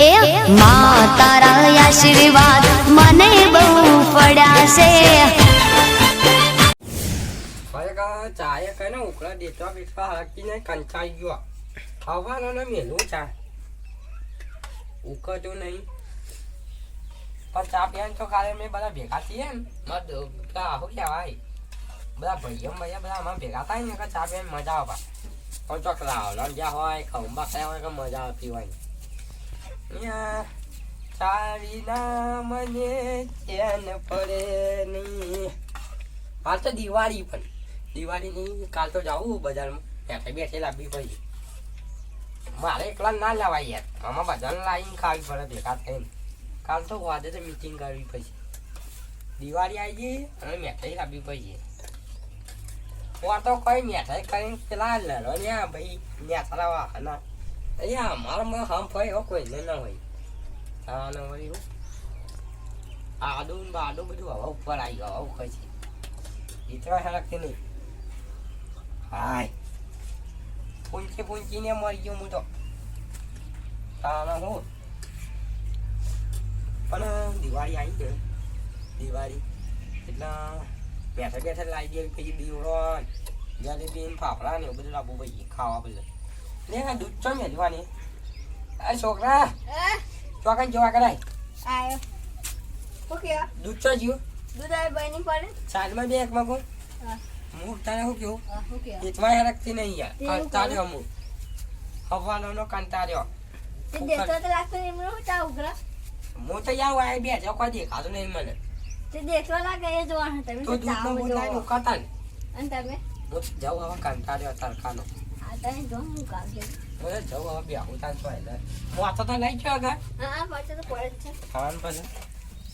એ માં તારા આશીર્વાદ મને બહુ પડ્યા નહીં. પણ ચા પીવાનું તો કાલે મેં બધા ભેગા થઈએ ને. દો- શું બધા ભાઈઓ ભાઈઓ બધા અમારે ભેગા થાય ને ચા પીવાની મજા આવે. પણ ચોક લાવલા જ્યાં હોય ખંભા ખાયા હોય કે મજા આવતી પીવાની. અહીંયા ચા મને ચેન પડે નહીં. હાલ તો દિવાળી પણ. દિવાળી નહીં કાલ તો જાવું બજારમાં. બેઠે બેઠે લાવવી પડી. મારે એકલા ના લાવાય યાર. આમાં બધાને લાવીને ખાવી પડે, ભેગા થઈને. કાલ તો વાદે તો મીટિંગ કરવી પછી દિવાળી આવી ગઈ અને મેઠાઈ લાવવી પડશે વાર તો કઈ મેઠાઈ કરીને પેલા લડો ને ભાઈ ભાઈ. લાવવા વાહના અહીંયા અમારામાં હમ હો કોઈ ના ના હોય એવું. આડું ને બાડું બધું હવા ઉપર આવી ગયો આવું ઉપર છે. ઇતરા હરકતી નહીં. હાય. પૂંચી પૂંચીને મરી ગયો હું તો. તાના હું. પણ દિવાળી આવી ગઈ. દિવાળી. એટલે બેઠા બેઠા લાવી દે, પછી દીવડો જલેબી ફાફડા ને એવું બધું લાવવું પછી ખાવા બધું લે આ દૂધ ચો મેળવાની આ છોકરા ચોકન જોવા કરાય આયો ઓકે દૂધ ચો જીવ દૂધ આવે બની પડે સાઈડમાં બે એક માગું હા. તને શું કહું ઓકે એટલા હરકતી નહીં યાર કંટાળ્યો હું હવાનો નો કંટાળ્યો દેખતો તો લાગતો એમનો હું તો યાર વાય બે જો કોઈ દેખાતું નહીં મને તે દેખવા લાગે એ જોવાનું તમે તો અને તમે હું જાઉં હવે કંટાળ્યો તડકાનો જો હું હવે બેહું તાન તો એટલે હું તો તો લઈ આગળ? હા હા તો પડે જ છે. ખાવાનું પછી?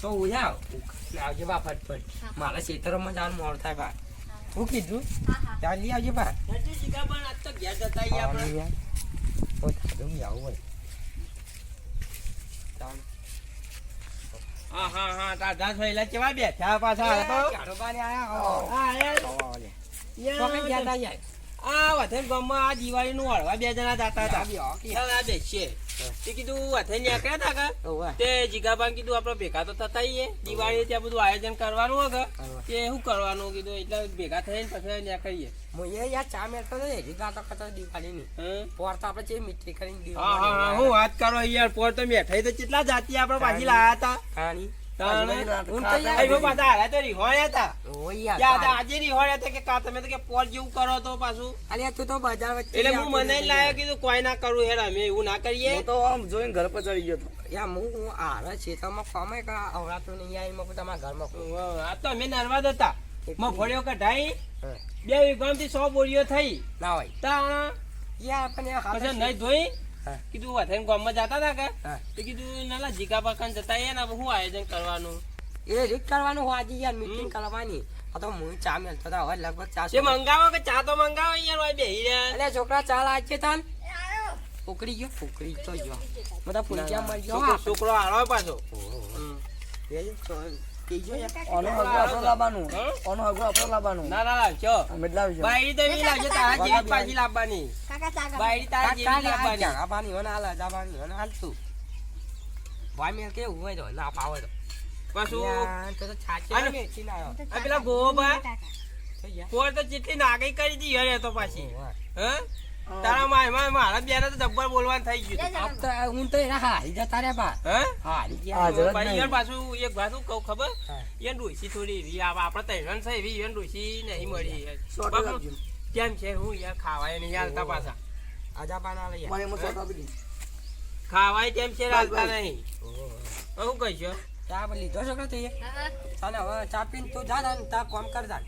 તો ઉજા આવજે બા ફટફટ. મારા ખેતરોમાં જવાનું મોડું થાય બા. કીધું? હા હા. ત્યાં લઈ આવજે બા. નથી જીગા પણ આજ તો ઘેર જતા આઈએ આપણે. હું થાતું બી હોય હા હા હા દાદા થયેલા કેવા બેઠા પાછા? તો આયા. ગયા તા. આ વથેન ગામમાં આ દિવાળીનું હળવા બે જણા જતા હતા. બેસીએ તે કીધું વથેન નીકળ્યા હતા કા તે જીગાબાન કીધું આપડે ભેગા તો થતા દિવાળી ત્યાં બધું આયોજન કરવાનું હોય કે શું કરવાનું કીધું એટલે ભેગા થઈને પછી નીકળીએ હું યાર ચા મેળતો તો હજી ગાતો કરતો દિવાળી ની પોર તો આપણે જે મીઠી કરીને દિવાળી હા હા. હું વાત કરો યાર પોર તો મેઠાઈ તો કેટલા જાતિ આપણે પાછી લાયા હતા. ખાણી. તાણે. હું તો યાર. અહીં પાછા હાલ્યા તો રિહોણ્યા હતા ઓય યાર યાર આજે રિહોણ્યા હતા કે કા તમે તો કે પોર જેવું કરો તો પાછું. અરે તું તો બજાર વચ્ચે એટલે હું આવતો મને નથી. લાયો કીધું કોઈ ના કરું હેડ અમે એવું ના કરીએ. હું તો આમ જોઈને ઘર પર ગયો હતો. યાર હું હું આરે ખેતરમાં કમાય કે આવડાતું નહીં યાર એમાં કોઈ તમારા ઘરમાં તો અમે નર્વાદ હતા. મફળીઓ કઢાઈ હા. સો બોરીઓ થઈ. ના હોય. નહીં ધોઈ. કીધું વથાઈને ગામમાં જતા હતા કે? તો કીધું નાલા જીકા પાકાને જતા એ ને શું આયોજન કરવાનું? એ રીત કરવાનું હોય આજે યાર મીટિંગ કરવાની. આ તો હું ચા મેલતો હતા હવે લગભગ ચા જે મંગાવો કે ચા તો મંગાવો યાર હોય બેહી રહ્યા છોકરા ચા લાગે તાન. ઉકળી ગયો ઉકળી તો ગયો બધા ફૂલક્યા મળી ગયો છોકરો- હારો પાછો. ઓનો હગો આપણો લાવવાનું. ઓનો હગો આપણો લાવવાનું. ના ના લાવજો અમે જ બાયડી તો એવી લાવજો તારા જેવી પાછી લાવવાની. કાકા ચા કર બાયડી તારા જેવી લાવવાની. જાબાની હોને હાલ જાબાની હોને હાલ તું. ભાઈ મેં કેવું હોય તો ના પાવે તો. પાછું પેલા ગોબા તો તો જેટલી નાગઈ કરી દી યાર એ તો પાછી. હે? તારા માય માય મારા બેરા તો જબ્બર બોલવાનું થઈ ગયું આપતા હું તો એના હારી જતા રે બા. હે? હારી ગયા. ભાઈ યાર પાછું એક વાત હું કહું ખબર? હા. ડોસી થોડી આ આપણે તૈરણ છે એવી યાર ડોસી નહીં મળી. બાપુ, કેમ છે? હું યાર ખાવાય નહીં હાલતા પાછા. આજા પાના લઈ મને એમાં શોર્ટ આપી ખાવાય કેમ છે? હાલતા. નહીં. હું કહીશ ચા પણ લીધો છો કે તે? હા. ચાલે હવે ચા પીને તું જા ને તા કોમ કર જા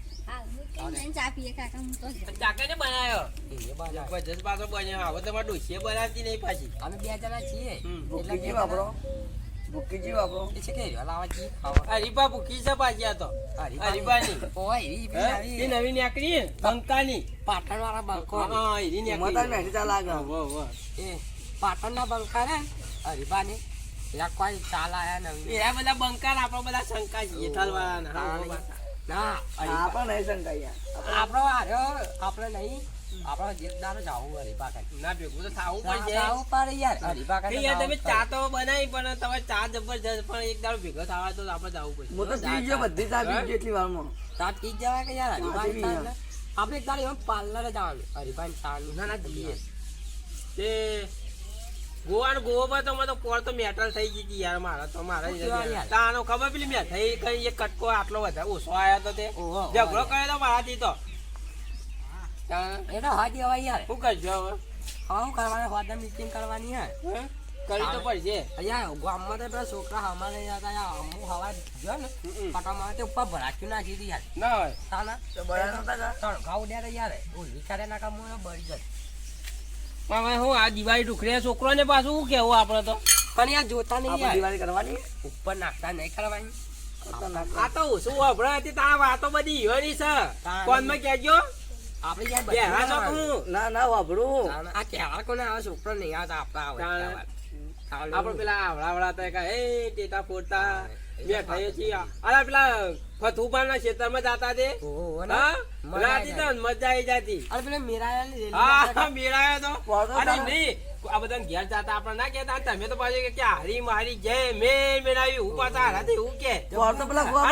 પાટણ વાળા બંકો. પાટણ ના બંકા ને હરીબાની એના કોઈ ચાલ આયા નવી. એ બધા બંકાર આપણો બધા શંકા છીએ. હા, ના આપણે નહીં યાર આપણો આર્યો આપણે નહીં. આપણે જીતદાર જ આવું હરીફા કાંઈ. ના ભેગું તો થાવું પડે યાર. યાર તમે ચા તો બનાવી પણ તમે ચા જબરજસ્ત પણ એક દાડો ભેગો થવા તો આપણે જવું પડશે. હું તો પી બધી ચા પી ગઈ વારમાં ચા પી જ જવાય કે યાર ચાલે. આપણે એક દાડો પાર્લર પાર્લરે જવાનું. હરિભાઈ ચાનું. ના ના જઈએ. તે ગોવા ગોવા તો મને તો પોર તો મેટલ થઈ ગઈ હતી યાર મારા તો મારા તાનો ખબર પેલી મેં થઈ કઈ એક કટકો આટલો વધારે ઓછો આવ્યો તો તે. ઝઘડો કર્યો તો મારાથી તો. એ તો હાજી હવાય યાર. શું કરજો હવે? હવે શું કરવાનું? હોદા મીટિંગ કરવાની હે? હે? કરી તો પડશે. અહીંયા ગામમાં તો પેલા છોકરા હમારે જતા યાર. અમુક હવા જો ને હમ. પટામાં તે ઉપર ભરાખ્યું નાખી હતી યાર. ના હોય. તાના તો બરાબર. ઉડ્યા તા યાર. હું વિચારે ના કામ બળી જાય. હવે હું આ દિવાળી ટુકડે છોકરો ને પાછું શું કેવું આપણે તો? પણ યાર જોતા નહીં દિવાળી કરવાની? ઉપર નાખતા નહીં કરવાની. આ તો શું વાપરે હતી? તા વાતો બધી ઈવાની છે. તાણ. કોનમાં કહેજો? આપડે ના ના વાપરું. આ કહેવા કોને? આવે છોકરો નહીં આવતા આપતા આવે આપણે પેલા આવડા આવડા હતા કે એ ટેટા ફોડતા બેઠા છીએ. અરે પેલા ફતુબાના ના જાતા માં જતા તે રાતી તો મજા આવી જતી. અરે પેલા હા તો. અરે. નહીં આ બધા ઘેર જતા આપણે ના કેતા તમે તો પાછું કે હારી મારી જે મેં મેળાવી હું પાછા હારાથી હું કે?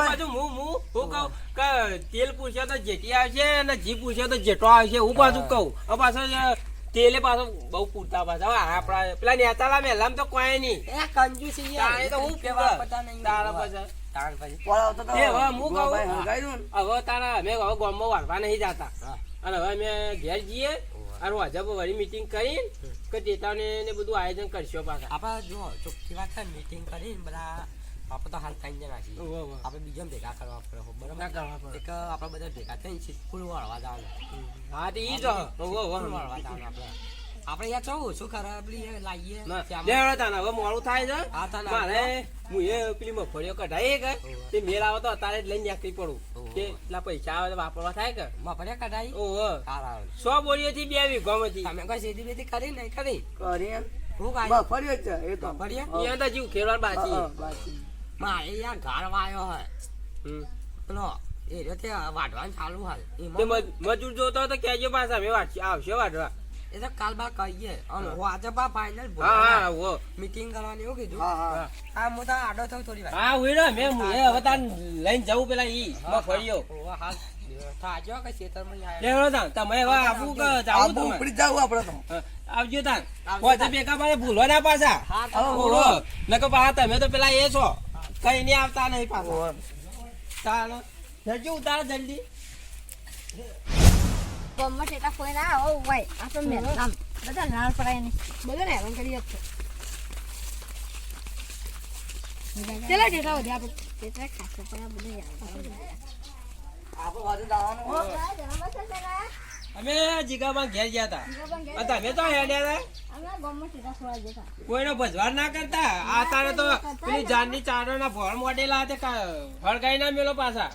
બાજુ હું હું હું કહું કે તેલ પૂછ્યો તો જેટી આવશે અને જી પૂછ્યો તો જેટો આવશે. હું પાછું કહું. પાછો તેલે પાછો બહુ પૂરતા પાછા હવે આપણા પેલા નેતાલા મેલામ તો કોઈ નહીં એ કંજૂસી યાર. તો હું કેવા પતા નહીં. તારા પાછા તાણ પછી. વાળા તો એ હવે હું કહું. હવે તારા અમે હવે ગામમાં વાળવા નહીં જતા અને હવે અમે ઘેર જઈએ અને વળી મીટિંગ કરી કે ટેટાને ને બધું આયોજન કરશો પાછા આપણે જો ચોખ્ખી વાત મીટિંગ કરીને બધા આપણે તો હાલ ઓહો, ઓહો. આપણે બીજા ભેગા કરવા પડે બરાબર? કરવા પડે. એક આપણે બધા ભેગા થઈને સિદ્ધપુર વાળવા જવાનું. હા તો ઈ જ વાળવા જવાનું આપણે. આપણે યાર ચો શું ખરા પેલી લાઈએ. હવે તાને હવે મોડું થાય છે. હા, તાના. મારે હું એ પેલી મગફળીઓ કઢાઈ કે તે મેળ આવે તો અત્યારે જ લઈને નીકળી પડું. કે એટલા પૈસા આવે વાપરવા થાય કે? મફળિયા કઢાઈ? ઓહો. સો બોરીઓથી બે વીઘામાંથી તમે કોઈ સીધી બેધી કરી નહીં કરી? કરી એમ. હું કાંઈ? બફળ્યો છે એ તો. મગફળીઓ? એ તો જીવ ખેડવાનું બાકી બાકી. મારે યાર ઘર વાયો હે. પેલો એ રહ્યો વાઢવાનું ચાલુ મજ- મજૂર જોતો તો કેજો પાછા અમે આવશે વાઢવા. એ તો કાલ બા કહીએ. આજે બા ફાઇનલ હા હા મીટિંગ કરવાની એવું કીધું. હા હા. હા હું તો આડો થયો થોડી વાર. હા હોય ને મેં હું હવે તાર લઈને જવું પેલા ઈ મગફળીઓ ઓવા હાલ થાજો કે ખેતરમાં ઈ આયો. લેવડો તાન તમે હવે આવું કે જાવું તમે? ઉપડી જાવું આપણે તો. આવજો તાન આવજો ભેગા મારે ભૂલો ના પાછા. હા પા તમે તો પેલા એ છો. કઈ નહીં આવતા નહીં પાછા. ચાલો જલ્દી ઉતારો જલ્દી. ગમત એટલા કોઈ ના આવો ભાઈ આપણે મેં બધા નાળ પડાય નહીં. બધા ને હેરાન કરી આપશે. ચલો જેટલા વધ્યા આપણે. જેટલા ખાસો પણ આ બધું આપણે વાજે જવાનું હોય. અમે જીગામાં ઘેર ગયા હતા તમે તો હેડ્યા હતા કોઈનો ભજવાર ના કરતા આ તારે તો પેલી જાનની ચારો ના ભોળ મોડેલા હતા હળગાઈ ના મેલો પાછા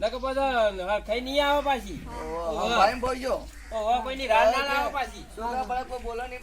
નક પછી હરખાઈ નહીં આવે પાછી ઓહો, આમ બોલજો ઓહો કોઈની રાડ ના લાવે પાછી છોકરા પડે કોઈ બોલો નહીં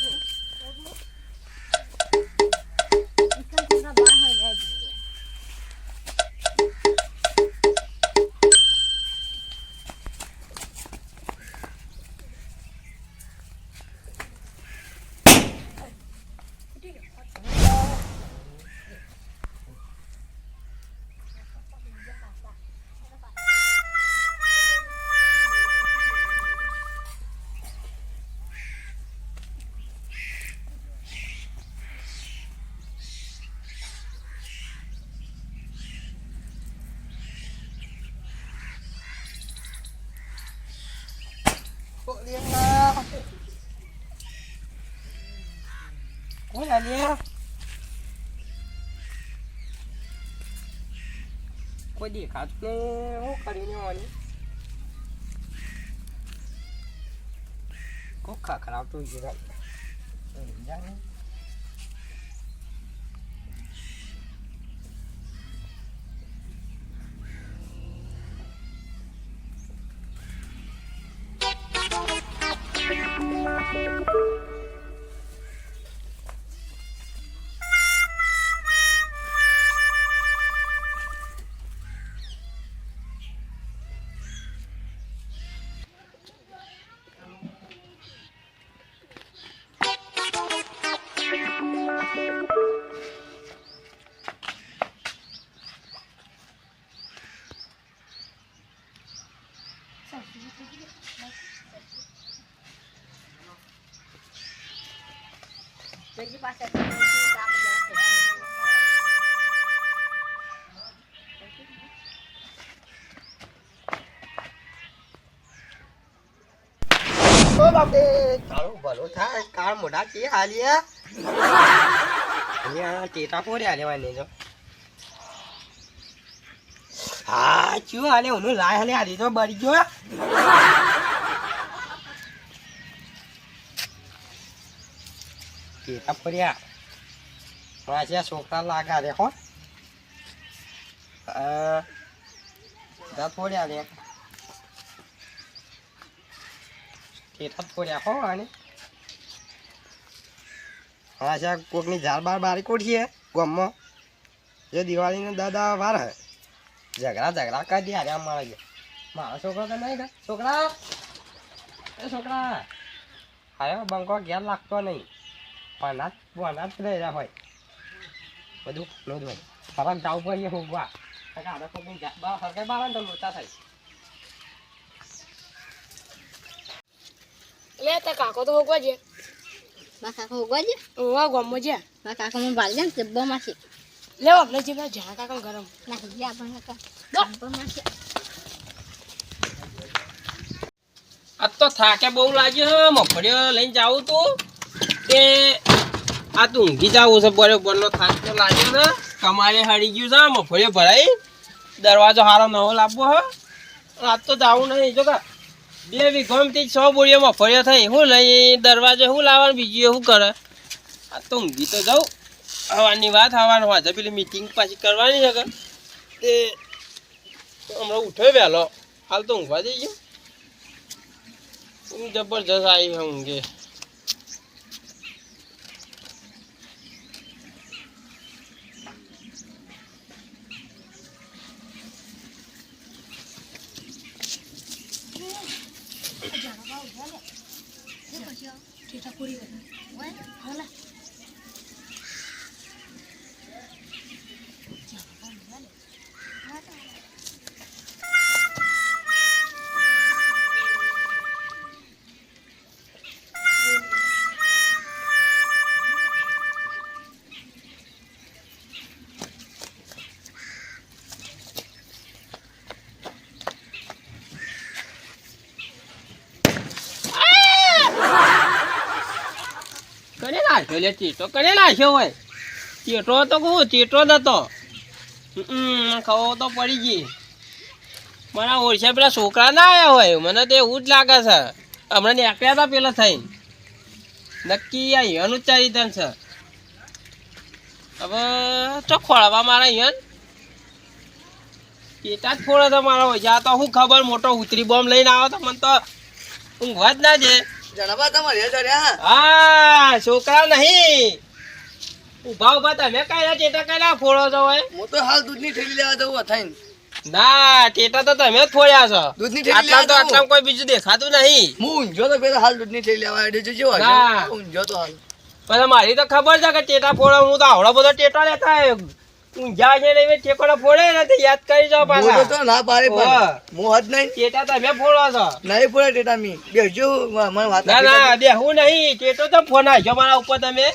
કોણ આલ્યા? કોઈ દેખાતું ને હું કરીને આવવાની કોક ખખડાવતું છે ભાઈ ઓ બાપે તારું થાય કાળ મોઢા કે હાલિયા અહીંયા ટેટા પોડ્યા લેવાની જો હા ચું હાલે હું લાય હાલે હાલી તો બળી ગયો ટેટા પડ્યા. પાછા છોકરા લાગા રે હો. થોડ્યા રે. ટેટા પડ્યા હો આને. પાછા ઝાડ બાર બારી કોઠીએ ગામમાં. જે દિવાળીને દાદા વાર હે. ઝઘડા કરી દે અરે મારા ગયા મારો છોકરો તો નહીં છોકરા. એ છોકરા. આયો બંકો ઘેર લાગતો નહીં. પનાત રહી રહ્યા હોય. બધું નો ધોઈ ફરક જાવું પડીએ હોગવા કાકા કોકની બા સરકારી બાર તો લોચા થાય. લે તાર કાકો તો હોગવા છે બા કાકો ઉગવા છે ઓવા ગમો છે બા કાકા મને ને જબ્બામાં છે. લેવો આપણે જે પેલા જ્યાં કાકા ગરમ નાખી કાકા. જબ્બામાં છે. આ તો થાકે બહુ લાગ્યો મફળીઓ લઈને જાઉં તું. કે આ તું ઊંઘી જાવું છે બરોબરનો થાક તો લાગ્યો ને. કમારે હળી ગયું છે મફળીઓ ભરાઈ. દરવાજો હારો નવો લાવવો હે. આજ તો જાવું નહીં, જો કા બે ગમતી સો બોરીઓ મફળીઓ થઈ. શું લઈ દરવાજો શું લાવવાનું, બીજું શું કરે. આ તો ઊંઘી તો જાઉં. હવાની વાત, હવાનું વાંધો પેલી મીટિંગ પાછી કરવાની છે કે? તે હમણાં ઉઠ્યો વહેલો. હાલ તો ઊંઘવા જઈ ગયો. જબરજસ્ત આવી છે ઊંઘે. કરે નાખ્યો લે ચીટો કરે નાખ્યો હોય ચીટો તો કહું, ચીટો જ હમ ખવો તો પડી ગઈ. મારા ઓળશે પેલા છોકરા ના આવ્યા હોય, મને તો એવું જ લાગે છે. હમણાં નીકળ્યા હતા પેલા થઈને. નક્કી આ હિયાનું જ ચારિતન છે. હવે તો ખોળવા મારા હિયન. ચેતા જ ફોડે તો મારા હોય જ્યાં તો શું ખબર, મોટો ઉતરી બોમ્બ લઈને આવ્યો તો મને તો ઊંઘવા જ ના છે જણાબા તમારે હા. છોકરા નહીં. ઊભા ઊભા તમે કયા ટેટા કયા ફોડો છો હોય હું તો હાલ દૂધની ઠેલી લેવા જવું અથાઈને. ના ટેટા તો તમે જ ફોડ્યા છો. દૂધની ઠેલી લેવા તો આટલા કોઈ બીજું દેખાતું નહીં. હું ઊંઝો તો પેલા હાલ દૂધની ઠેલી લેવા હેડ્યો છું હા ના. ઊંઝો તો હાલ. પછી મારી તો ખબર છે કે ટેટા ફોડો હું તો આવડો બધો ટેટા લેતા આવ્યો. ઊંઝા છે ને એ ટેકોડા ફોડે ને તે યાદ કરી જાઓ હું તો તો ના ઓવા. પણ. હું નહીં. ટેટા તમે ફોડો છો. નહીં પડે ટેટા મી. બેસજો મને વાત ના ના નહીં. ટેટો તો ફોન આવ્યો મારા ઉપર તમે.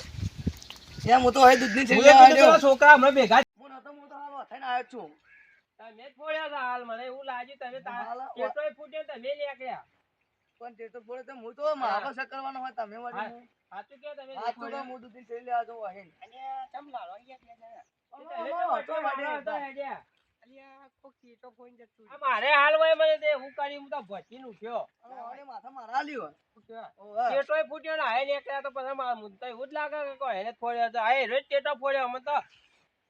એમ હું તો હવે દૂધની હેડ્યો. છોકરા હમણાં ભેગા હું નહોતો, હું તો હાલ અથાઈને આવ્યો છું. તમે ફોડ્યા હતા હાલ મને એવું લાગ્યું તમે ફૂટ્યો પણ તે તો તો હું તો મારો કરવાનો હોય તમે સાચું કે તમે હાથ તો હું દૂધની લેવા જવું અહીં અને મારે હાલ મને તે હું કરી હું તો ભચી નું થયો ઓને માથા મારા આલ્યું ટેટોય ફૂટ્યો ને હાય નીકળ્યા તો પછી મારા મું તો એવું જ લાગે કે કોઈ હેને ફોડ્યો તો. હાય રોજ ટેટો ફોડ્યો અમે તો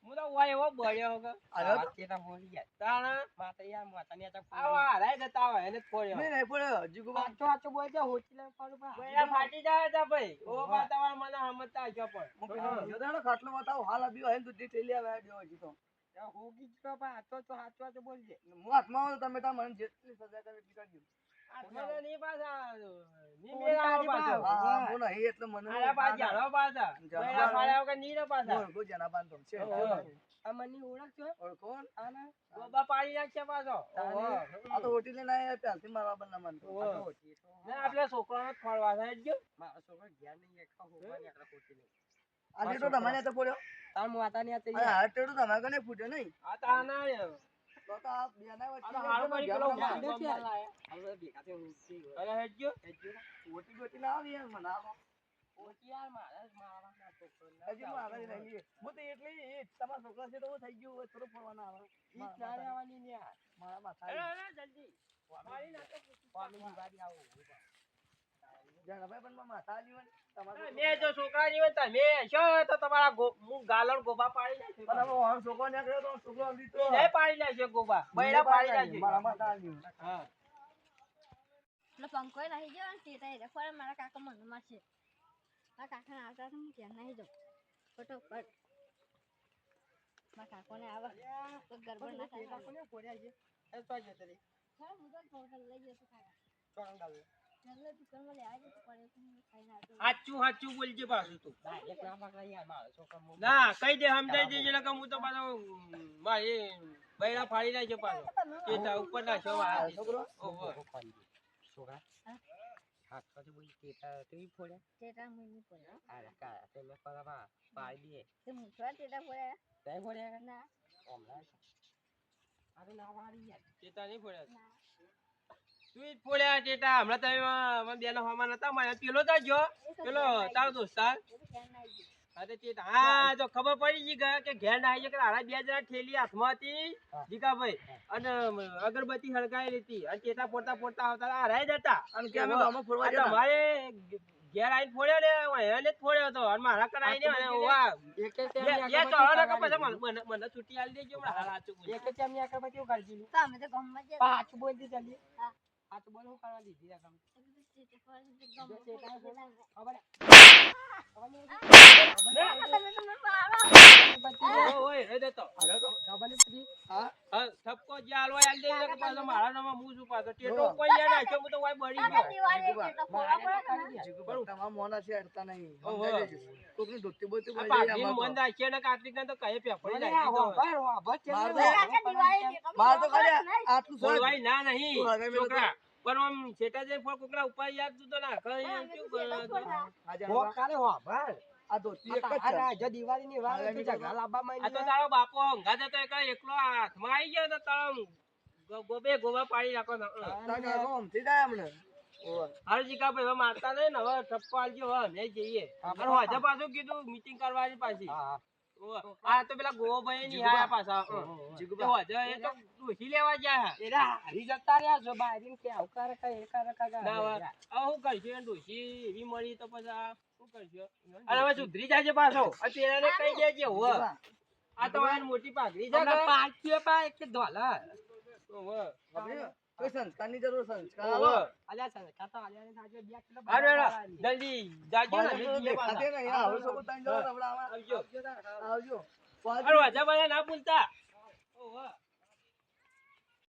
હું તો વાય એવો બળ્યો કે અરે આ ચેટા ફોન તાણા માતા યાર માતા ને ફોન આવા હારાય જતા હોય એને જ ફોડ્યો નહીં, નહીં, પડ્યો. જીગુબા. આચો આચો બોલ છે હોચી લે પા બૈરા ફાટી જાય તા ભાઈ ઓ ઓવા. વાતાવરણ મને સમજતા પણ હું જો ખાટલો બતાવો, હાલ આપ્યો હોય ને દૂધની થેલી આવે આડ્યો હજી તો. હોગી જ પા તો બોલજે હું હાથમાં આવું તમે મને જેટલી સજા કરે એટલી કરજો. આત્માને નહીં પાછા નહીં મેળ પાછો. પાછો. હા, હું નહીં એટલે મને આયા પાછા. જાણો પાછા જાણો. બૈરા વગર નહીં રે પાછા. ઓળખો જેના બાંધો છે. આ મની ઓળખજો ઓળખો? આના? ગોબા પાડી નાખશે પાછો. આ તો ઓટી લઈને આયા, ત્યાંથી મારવા બંને માનતો. તો હોચી ના આપણે છોકરાને જ થાય ગયો મારો છોકરો ગયા નહીં આ તમારે તો પડ્યો? તાર માતા ની આ તમારે કને ફૂટ્યો નહીં? આ તો મારા મારા છોકરો હજી હું આગળ રહી. હું તો એટલી ઈ જ, તમારા છોકરા છે તો થઈ ગયું હોય, થોડું ફરવાના આવે. ઈ ના યાર. મારા માથા અરે આવી. અરે જલ્દી મારી નાખો ફામીની વાડી આવો જણાભાઈ પણ મેં જો છોકરા જીવન તમે છો તો તમારા હું ગાલણ ગોબા પાડી નાખે. પણ હવે છોકરો નીકળ્યો તો છોકરો અંધી એ પાડી નાખે ગોબા બૈરા પાડી નાખે મારા માતા આવી હા. એટલે પંખો નાહી ને તે તાઈ રખવાડે મારા કાકા મને મારશે. મારા કાકાને આવતા તો હું ત્યાં નાહી જાઉં. ફટોફટ. મારા કાકોને આવે ગરબડ ના થાય. કોને ફોડ્યા છે. એ તો જતો રે હા, હું તો હોટલ લઈ જતો કાકા. તો હું સાચું સાચું બોલજે પાછું તું. ના ના મો- ના કઈ દે સમજાઈ દેજે નકર હું તો પાછો મારી બૈરા ફાડી નાખશે પાછો. એ તા ઉપર નાખ્યો છોકરો? છોકરા હાથ પછી બોલી તેતા તું ફોડ્યા ટેટા મુઈ પડે અરે કા તે મેં પરાવા પાડી દે. તે મૂછવા ટેટા પડે તે ફોડ્યા ના હમણાં અરે ના વાળી યાર ચેતા નહીં ફોડ્યા? ના. જ ફોડ્યા ચેતા હમણાં તમે બેનો હમણાં નતા માર્યા પેલો તો જો પેલો તારો દોસ્તાર હા ખબર પડી ગઈ કે ઘેર ના આવી કે હારા બે જણા ઠેલી હાથમાં હતી જીકાભાઈ અને અગરબત્તી હળગાયેલી હતી. અને પોતા પોતા આવતા આ રહી જતા. અને કે અમે ગામમાં ફરવા જતા. મારે ઘેર આવીને ફોડ્યો ને એને જ ફોડ્યો હતો. અને મારા કર આવીને અને એક ને મને- મને મને છૂટી આલી દેજો હમણાં હાલ હાચું બોલ. એક જ એમની આગળ પછી એવું કરી દીધું. તો તો ગામમાં જ બોલ દે જલ્દી હા. હાચું બોલ હું કરવા દીધી રકમ તો તે તો મારા તો આ તો આ. તો- તો. તો ને. આટલું ના નહીં તું તો. છોકરા. પણ આમ છેટા જઈને ફોડ કુકડા ઉપર યાદ તું તો ના કઈ શું કરે? હો કાલે હો, કાલે આ તો એક જ આ છે દિવાળી ની વાર હતી, બીજા ઝઘડા લાવવામાં આ તો તારો બાપો હંગાત હતો એકલો એકલો હાથમાં આવી ગયો તો તારો ગોબે ગોબા પાડી રાખો ને. તાર કાકો આમથી જાય હમણાં. ભાઈ મારતા નહીં ને હવે ઠપકો આવજો હવે અમે જઈએ અને હોજે પાછું કીધું મીટિંગ કરવાની પાછી હા, હા. ઓવે. આ તો પેલા ગોવો ભાઈ ની આયા પાછા. હં. જીગુબા. હોજે એ તો ડોશી લેવા ગયા એરા હારી જતા રહ્યા છો બારીન કે આવકાર કા કે એ કરે કે ના હવે શું કરશું? એ એવી મળી તો પછી આ શું કરજો અરે હવે સુધરી જાય છે પાછો પેલાને કહી દેજે હો આ તો મોટી પાઘડી છે તમને કે? પા એક ધોલા. ઓવે. કોઈ સંસ્કારની જરૂર સંસ્કાર ઓવે. આલો. અલ્યા સંસ્કાર તો અલ્યા ને થાજો બે કિલો હેડો. જલ્દી જાજો ને તો દેખાતે પાછા. નહીં. આ હવે છોકરો તાંડો હા. રવડાવવા. આવજો. આવજો હારું, હોજે ના ભૂલતા ઓવે.